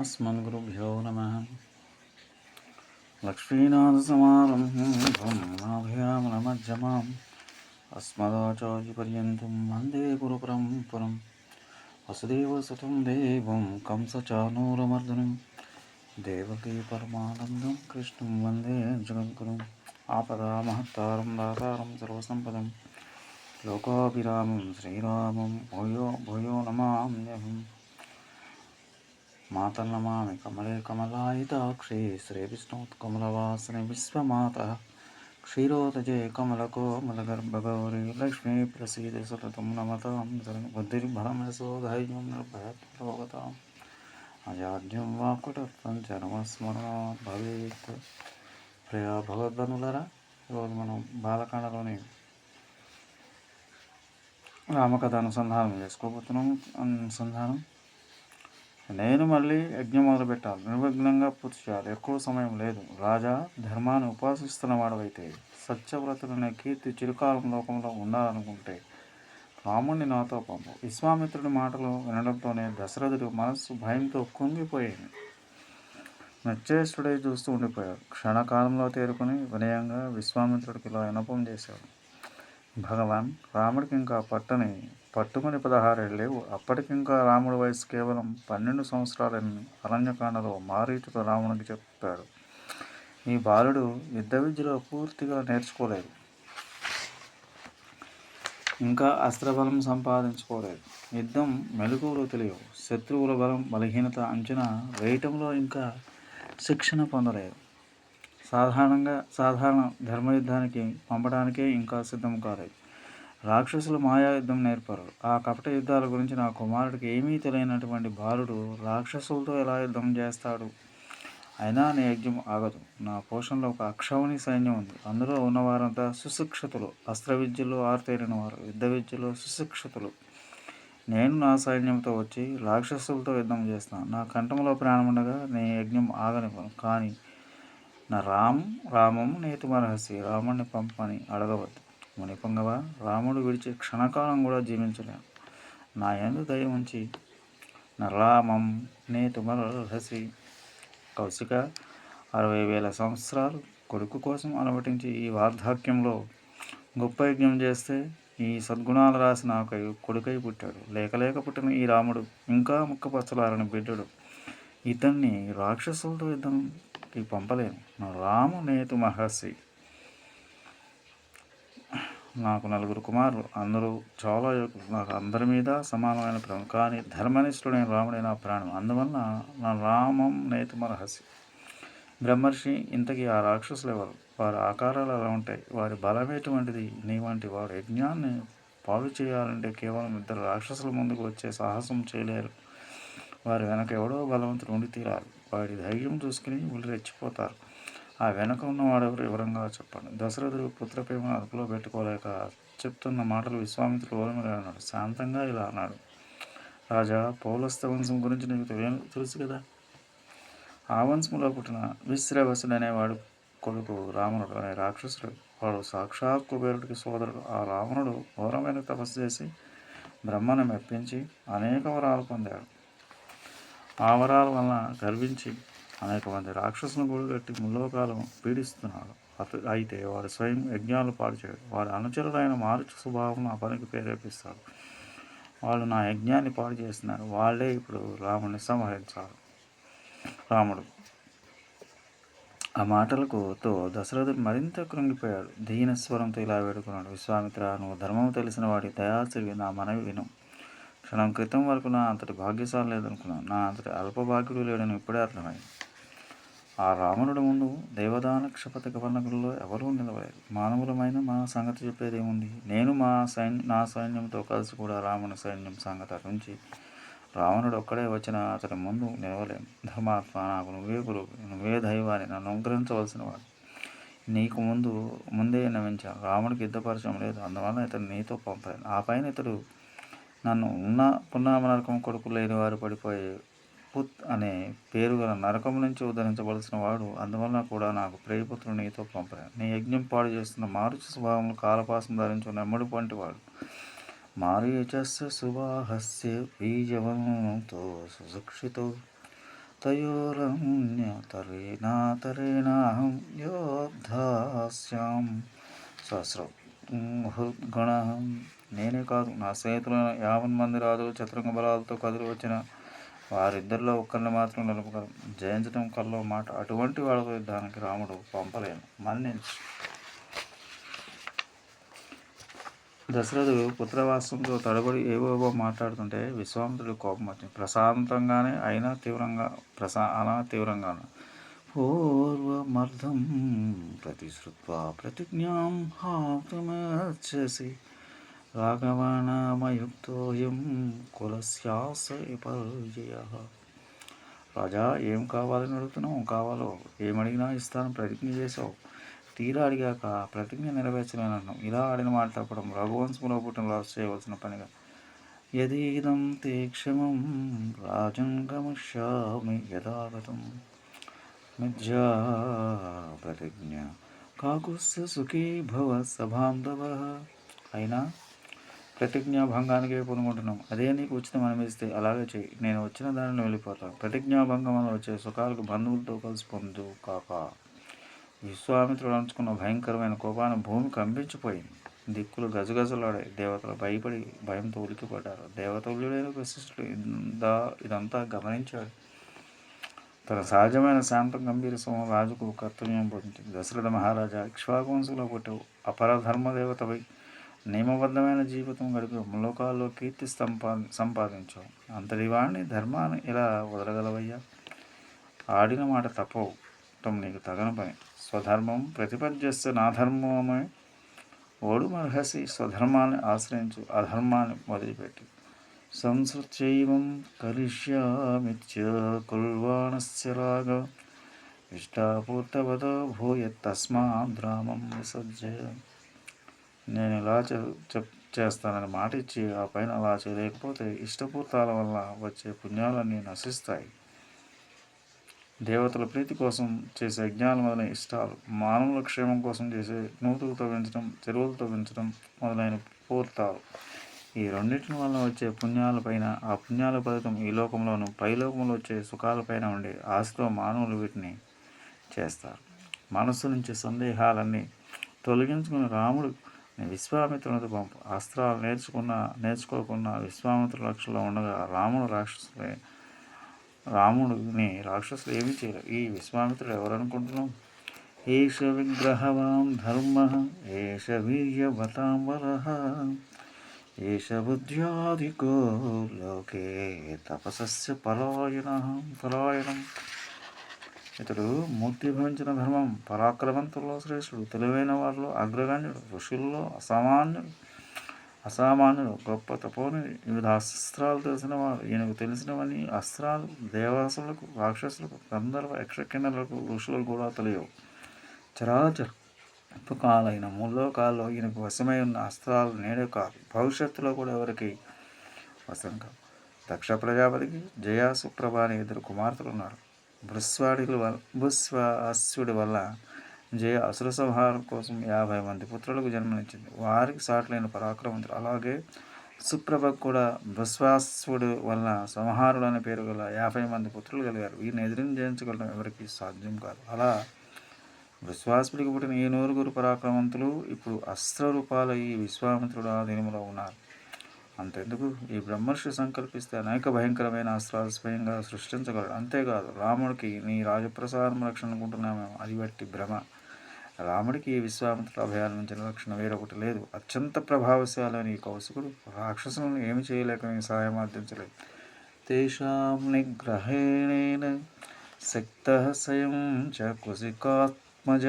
अस्मद्गुरुभ्यो नमः लक्ष्मीनाथसमारम्भं नाभयामनमध्यमाम् अस्मदाचार्यपर्यन्तं वन्दे गुरुपरम्परं वसुदेवसुतं देवं कंसचानूरमर्दनं देवकी परमानन्दं कृष्णं वन्दे जगद्गुरुम् आपदामहत्तारं दातारं सर्वसम्पदं लोकाभिरामं श्रीरामं भूयो भूयो नमाम्यहम् మాతన్నమామి కమలే కమలాయితాక్షి శ్రీవిష్ణోత్కమలవాసని విశ్వమాత. క్షీరోదజే కమలకోమలగర్భగౌరీ లక్ష్మీ ప్రసీద సతతం నమతాం. బుద్ధిర్భరమసోధైర్యం నిర్భయత్వలోకతాం అజాజ్యం వాకుటత్వం జన్మస్మరణ భవేత్. ప్రియా భగవద్ధనులరా ఈరోజు మనం బాలకాండలోని రామకథ అనుసంధానం చేసుకోబోతున్నాం. అనుసంధానం నేను మళ్ళీ యజ్ఞం మొదలుపెట్టాలి. నిర్విఘ్నంగా పూర్తి చేయాలి. ఎక్కువ సమయం లేదు. రాజా ధర్మాన్ని ఉపాసిస్తున్న వాడవైతే సత్యవ్రతుడనే కీర్తి చిరుకాలం లోకంలో ఉండాలనుకుంటే రాముణ్ణి నాతో పంపు. విశ్వామిత్రుడి మాటలు వినడంతోనే దశరథుడు మనస్సు భయంతో కుంగిపోయింది. నచ్చేష్టుడై చూస్తూ ఉండిపోయాడు. క్షణకాలంలో తేరుకుని వినయంగా విశ్వామిత్రుడికి ఇలా వినపం చేశాడు. భగవాన్ రాముడికి ఇంకా పట్టని పట్టుకుని పదహారేళ్ళు లేవు. అప్పటికింకా రాముడి వయసు కేవలం పన్నెండు సంవత్సరాలని అరణ్యకాండలో మారీచుతో రాముడికి చెప్పాడు. ఈ బాలుడు యుద్ధ విద్యలో పూర్తిగా నేర్చుకోలేదు. ఇంకా అస్త్రబలం సంపాదించుకోలేదు. యుద్ధం మెలకువలు తెలియవు. శత్రువుల బలం బలహీనత అంచనా వేయటంలో ఇంకా శిక్షణ పొందలేదు. సాధారణంగా సాధారణ ధర్మయుద్ధానికి పంపడానికే ఇంకా సిద్ధం కాలేదు. రాక్షసులు మాయా యుద్ధం నేర్పారు. ఆ కపట యుద్ధాల గురించి నా కుమారుడికి ఏమీ తెలియనటువంటి బాలుడు రాక్షసులతో ఎలా యుద్ధం చేస్తాడు? అయినా నీ యజ్ఞం ఆగదు. నా పోషణలో ఒక అక్షౌని సైన్యం ఉంది. అందులో ఉన్నవారంతా సుశిక్షితులు. అస్త్ర విద్యలో ఆరుతేరిన వారు యుద్ధ విద్యలో సుశిక్షితులు. నేను నా సైన్యంతో వచ్చి రాక్షసులతో యుద్ధం చేస్తాను నా కంఠంలో ప్రాణముండగా నీ యజ్ఞం ఆగనివ్వను. కానీ నా రామ్ రామం నేతి రాముణ్ణి పంపని అడగవద్దు. మునిపొంగవ? రాముడు విడిచి క్షణకాలం కూడా జీవించలేం. నా ఎందు దయ ఉంచి నా రామం నేతి కౌశిక అరవై వేల సంవత్సరాలు కొడుకు కోసం అలవటించి ఈ వార్ధాక్యంలో గొప్ప యజ్ఞం చేస్తే ఈ సద్గుణాలు రాసి నాకు కొడుకై పుట్టాడు. లేక లేక పుట్టిన ఈ రాముడు ఇంకా ముక్కపచ్చలారని బిడ్డడు. ఇతన్ని రాక్షసులతో యుద్ధంకి పంపలేను. రాము నేతు మహర్షి నాకు నలుగురు కుమారులు. అందరూ చాలా నాకు అందరి మీద సమానమైన ప్రేమ. కానీ ధర్మనిష్ఠుడైన రాముడే నా ప్రాణం. అందువలన నా రామం నేతి మరహసి బ్రహ్మర్షి ఇంతకీ ఆ రాక్షసులు ఎవరు? వారి ఆకారాలు ఎలా ఉంటాయి? వారి బలం ఎటువంటిది? నీ వంటి వారి యజ్ఞాన్ని పాడు చేయాలంటే కేవలం ఇద్దరు రాక్షసుల ముందుకు వచ్చే సాహసం చేయలేరు. వారి వెనక ఎవడో బలవంతుడు ఉండి తీరాలి. వాడి ధైర్యం చూసుకుని వీళ్ళు రెచ్చిపోతారు ఆ వెనక ఉన్నవాడెవరు వివరంగా చెప్పండి. దశరథుడు పుత్రప్రేమను అదుపులో పెట్టుకోలేక చెప్తున్న మాటలు విశ్వామిత్రుడు ఓలమిగా అన్నాడు. శాంతంగా ఇలా అన్నాడు. రాజా పౌలస్త వంశం గురించి నీకు తెలుసు కదా? ఆ వంశంలో పుట్టిన విశ్రవసుడు అనేవాడు కొడుకు రావణుడు అనే రాక్షసుడు. వాడు సాక్షాత్ కుబేరుడికి సోదరుడు. ఆ రావణుడు ఘోరమైన తపస్సు చేసి బ్రహ్మను మెప్పించి అనేక వరాలు పొందాడు. ఆ వరాల వలన గర్వించి అనేక మంది రాక్షసులను కూడగట్టి ముల్లోకాలం పీడిస్తున్నాడు అత అయితే వారు స్వయం యజ్ఞాలు పాడు చేయడు వారి అనుచరులైన మారుచు స్వభావం ఆ పనికి ప్రేరేపిస్తాడు. వాళ్ళు నా యజ్ఞాన్ని పాడు చేస్తున్నారు వాళ్ళే ఇప్పుడు రాముడిని సంహరించాలి రాముడు ఆ మాటలకు తో దశరథుడు మరింత కృంగిపోయాడు. దీనస్వరంతో ఇలా వేడుకున్నాడు. విశ్వామిత్ర నువ్వు ధర్మం తెలిసిన వాడి దయాసిరివి నా మనవి విను. క్షణం క్రితం వరకు నా అంతటి భాగ్యశాలు లేదనుకున్నాను. నా అంతటి అల్పభాగ్యుడు లేడని ఇప్పుడే అర్థమైంది. ఆ రావణుడు ముందు దేవదాన క్షపత గవర్ణకుల్లో ఎవరూ నిలవలేదు. మానవులమైన మా సంగతి చెప్పేది ఏముంది నేను మా సైన్య నా సైన్యంతో కలిసి కూడా రావణ సైన్యం సంగతి అటుంచి రావణుడు ఒక్కడే వచ్చిన అతని ముందు నిలవలేం. ధర్మాత్మ నాకు నువ్వే గురువు నువ్వే దైవాన్ని నన్ను అనుగ్రహించవలసిన వాడు నీకు ముందు ముందే నవ్వించాను రాముడికి యుద్ధ పరిచయం లేదు. అందువల్ల ఇతను నీతో పంపాను ఆ పైన ఇతడు నన్ను ఉన్న పున్నామ నరకం కొడుకు లేని వారు పడిపోయే పుత్ అనే పేరు గల నరకం నుంచి ఉద్ధరించవలసిన వాడు అందువలన కూడా నాకు ప్రియపుత్రుడు నీతో పంపాను నీ యజ్ఞం పాడు చేస్తున్న మారుచి స్వభావం కాలపాసం ధరించు నెమ్మడి వంటి వాడు. మారీచస్య సువాహస్య బీజవంతో సుశిక్షితో తయోరన్యతరేణాతరేణాహం యోధాస్యాం సహస్రం హృద్గణ. నేనే కాదు నా స్నేహితులైన యావన్ మంది రాజులు చతురంగ బలాలతో కదిలి వచ్చిన వారిద్దరిలో ఒక్కరిని మాత్రం నిలుపగలం. జయించడం కల్లో మాట. అటువంటి వాళ్ళతో యుద్ధానికి రాముడు పంపలేను. మన్నించు. దశరథుడు పుత్రవాసంతో తడబడి ఏవేవో మాట్లాడుతుంటే విశ్వామిత్రుడు కోపం వచ్చింది. ప్రశాంతంగానే అయినా తీవ్రంగా ప్రశా అలా తీవ్రంగానే. పూర్వమర్థం ప్రతిశ్రుత్వా ప్రతిజ్ఞాం హాతమర్చసి రాఘవనామయుక్తోయం కులస్యాసే పర్జయ రాజా ఏం కావాలని అడుగుతున్నావు? కావాలో. ఏమడిగినా ఇస్తాను ప్రతిజ్ఞ చేశావు. తీరా అడిగాక ప్రతిజ్ఞ నెరవేర్చలేనన్నాం. ఇలా ఆడిన మాట తప్పడం రఘువంశంలో పుట్టిన రాజు చేయవలసిన పనిగా. యదీదం తే క్షమం రాజం గమిష్యామి యథాగతం మిథ్యా ప్రతిజ్ఞ. కాకుస్య సుఖీ భవ సభాంధవ అయినా ప్రతిజ్ఞా పూనుకుంటున్నాం. అదే నీకు ఉచితం అనిపిస్తే అలాగే చెయ్యి నేను వచ్చిన దానిని వెళ్ళిపోతాను ప్రతిజ్ఞాభంగం వల్ల వచ్చే సుఖాలకు బంధువులతో కలిసి పొందు కాక. విశ్వామిత్రుడు అంచుకున్న భయంకరమైన కోపాన్ని భూమి కంపించిపోయింది. దిక్కులు గజగజలాడాయి. దేవతలు భయపడి భయంతో ఉలికిపడ్డారు దేవతల్యుడైన వశిష్ఠుడు ఇందా ఇదంతా గమనించాడు. తన సహజమైన శాంతం గంభీర సమూహం రాజుకు కర్తవ్యం పొందింది. దశరథ మహారాజా ఇక్ష్వాకువంశంలో పుట్టావు. అపరధర్మదేవతపై నియమబద్ధమైన జీవితం గడిపి ములోకాల్లో కీర్తి సంపా సంపాదించు. అంతటి వాడిని ధర్మాన్ని ఇలా వదలగలవయ్యా? ఆడిన మాట తప్పవు. నీకు తగన పని. స్వధర్మం ప్రతిపద్యస్తే నా ధర్మమే. ఓడు మర్హసి స్వధర్మాన్ని ఆశ్రయించు అధర్మాన్ని మొదలుపెట్టి సంసృత్యైవం కరిష్యామిత్య కుల్వాణస్య రాగ. ఇష్టాపూర్తవతో భూయ గ్రామం విసర్జయ. నేను ఇలా చెప్ చేస్తానని మాట ఇచ్చి ఆ పైన అలా చేయలేకపోతే ఇష్టపూర్తాల వల్ల వచ్చే పుణ్యాలన్నీ నశిస్తాయి. దేవతల ప్రీతి కోసం చేసే యజ్ఞాలు మొదలైన ఇష్టాలు మానవుల క్షేమం కోసం చేసే నూతులు తవ్వించడం చెరువులు తవ్వించడం మొదలైన పూర్తాలు. ఈ రెండింటి వల్ల వచ్చే పుణ్యాలపైన ఆ పుణ్యాల ఫలితం ఈ లోకంలోనూ పైలోకంలో వచ్చే సుఖాలపైన ఉండే ఆశతో మానవులు వీటిని చేస్తారు. మనస్సు నుంచి సందేహాలన్నీ తొలగించుకుని రాముడు విశ్వామిత్రునితో పంపు అస్త్రాలు నేర్చుకున్న నేర్చుకోకుండా విశ్వామిత్ర లక్షలో ఉండగా రాముడు రాక్షసులే రాముడిని రాక్షసులు ఏమీ చేయలేరు. ఈ విశ్వామిత్రుడు ఎవరనుకుంటున్నాం? ఏష విగ్రహవాం ధర్మ ఏష వీర్యవతాంబర ఏష బుద్ధ్యాధికో లోకే తపస్య పలాయన పలాయనం. ఇతడు మూర్తి భవించిన ధర్మం పరాక్రమంతుల్లో శ్రేష్ఠుడు తెలివైన వారిలో అగ్రగణ్యుడు ఋషుల్లో అసామాన్యుడు అసామాన్యుడు గొప్ప తపోని వివిధ అస్త్రాలు తెలిసినవాడు ఈయనకు తెలిసినవని అస్త్రాలు దేవాసులకు రాక్షసులకు గంధర్వ యక్షకిన్నలకు ఋషులకు కూడా తెలియవు. చరాచర కాలైన ముల్లోకాల్లో ఈయనకు వశమై ఉన్న అస్త్రాలు నేడే కాదు. భవిష్యత్తులో కూడా ఎవరికి వశం కాదు దక్ష ప్రజాపతికి జయా ప్రభ అనే ఇద్దరు కుమార్తెలు ఉన్నారు. భృస్వాడి వల్ల భృస్వాస్యుడి వల్ల జయ అసుర సంహారం కోసం యాభై మంది పుత్రులకు జన్మనిచ్చింది. వారికి సాటిలైన పరాక్రమంతులు అలాగే సుప్రభకు కూడా భృస్వాసుడు వల్ల సంహారుడు అనే పేరు గల యాభై మంది పుత్రులు కలిగారు. వీరిని ఎదిరిని జయించగలడం ఎవరికి సాధ్యం కాదు. అలా విశ్వాసుడికి పుట్టిన ఈ నూరుగురు పరాక్రమంతులు ఇప్పుడు అస్త్రరూపాల ఈ విశ్వామిత్రుడు ఆధీనంలో ఉన్నారు. అంతెందుకు? ఈ బ్రహ్మర్షి సంకల్పిస్తే అనేక భయంకరమైన అస్త్రాలు స్వయంగా సృష్టించగలడు. అంతేకాదు రాముడికి నీ రాజప్రసాదం రక్షణ అనుకుంటున్నామేమో అది బట్టి భ్రమ. రాముడికి ఈ విశ్వామిత్ర అభయాల నుంచి రక్షణ వేరొకటి లేదు. అత్యంత ప్రభావశాలని ఈ కౌశికుడు రాక్షసులను ఏమి చేయలేక సహాయం అందించలేదు. తేషాం నిగ్రహేణ శక్త స్వయం చ కుశికాత్మజ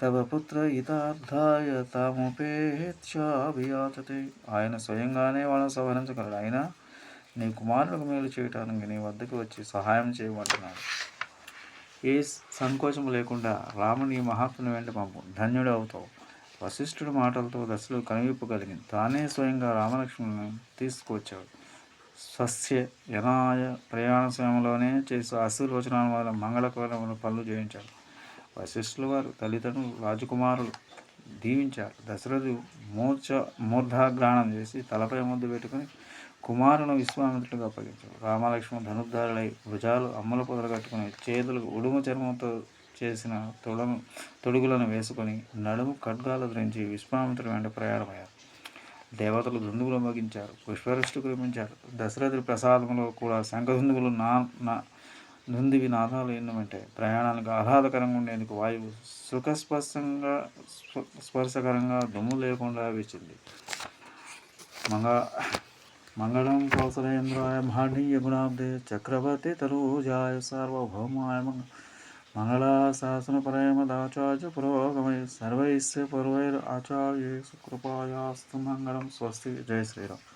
తవ పుత్ర హితార్థాయ తాముపేత్యాభియాచతే ఆయన స్వయంగానే వాళ్ళని సంహరించగలడు ఆయన నీ కుమారులకు మేలు చేయటానికి నీ వద్దకు వచ్చి సహాయం చేయమంటున్నాడు. ఏ సంకోచం లేకుండా రాముని మహాత్ముని వెంట పంపు. ధన్యుడు అవుతావు. వశిష్ఠుడి మాటలతో దశలు కనువిప్పు కలిగింది తానే స్వయంగా రామలక్ష్మణుని తీసుకొచ్చాడు స్వస్య యనాయ ప్రయాణ సమయంలోనే చేసి ఆశీర్వచనాల వల్ల మంగళకరమైన పనులు చేయించాడు. వశిష్ఠుల వారు తల్లిదండ్రులు రాజకుమారులు దీవించారు. దశరథు మూర్ఛ మూర్ధాగ్రహణం చేసి తలపై ముద్దు పెట్టుకుని కుమారును విశ్వామిత్రుడికి అప్పగించారు రామలక్ష్మణ ధనుర్ధారులై భుజాలు అమ్మల పొదలు కట్టుకుని చేతులకు ఉడుము చర్మంతో చేసిన తొడము తొడుగులను వేసుకొని నడుము ఖడ్గాలు ధరించి విశ్వామిత్రుడు వెంట ప్రయాణమయ్యారు. దేవతలు దుందుగులు మోగించారు పుష్పరుష్టి కురిపించారు. దశరథుడి ప్రసాదంలో కూడా శంఖదుందుగులు నా నుందివి నాదాలు ఎన్నమంటే ప్రయాణానికి ఆహ్లాదకరంగా ఉండేందుకు వాయువు సుఖస్పర్శంగా స్ప- స్పర్శకరంగా దుమ్ము లేకుండా వీచింది. మంగ మంగళం కౌసలేంద్రాయ మహనీయ గుణాబ్దే చక్రవర్తి తరుజాయ సార్వభౌమాయ మంగ మంగళాశాసనపరమదాచార్య పురోగమై సర్వైస్ పూర్వైర్ ఆచార్యేషు కృపాయాస్తు మంగళం స్వస్తి. జయ శ్రీరామ్.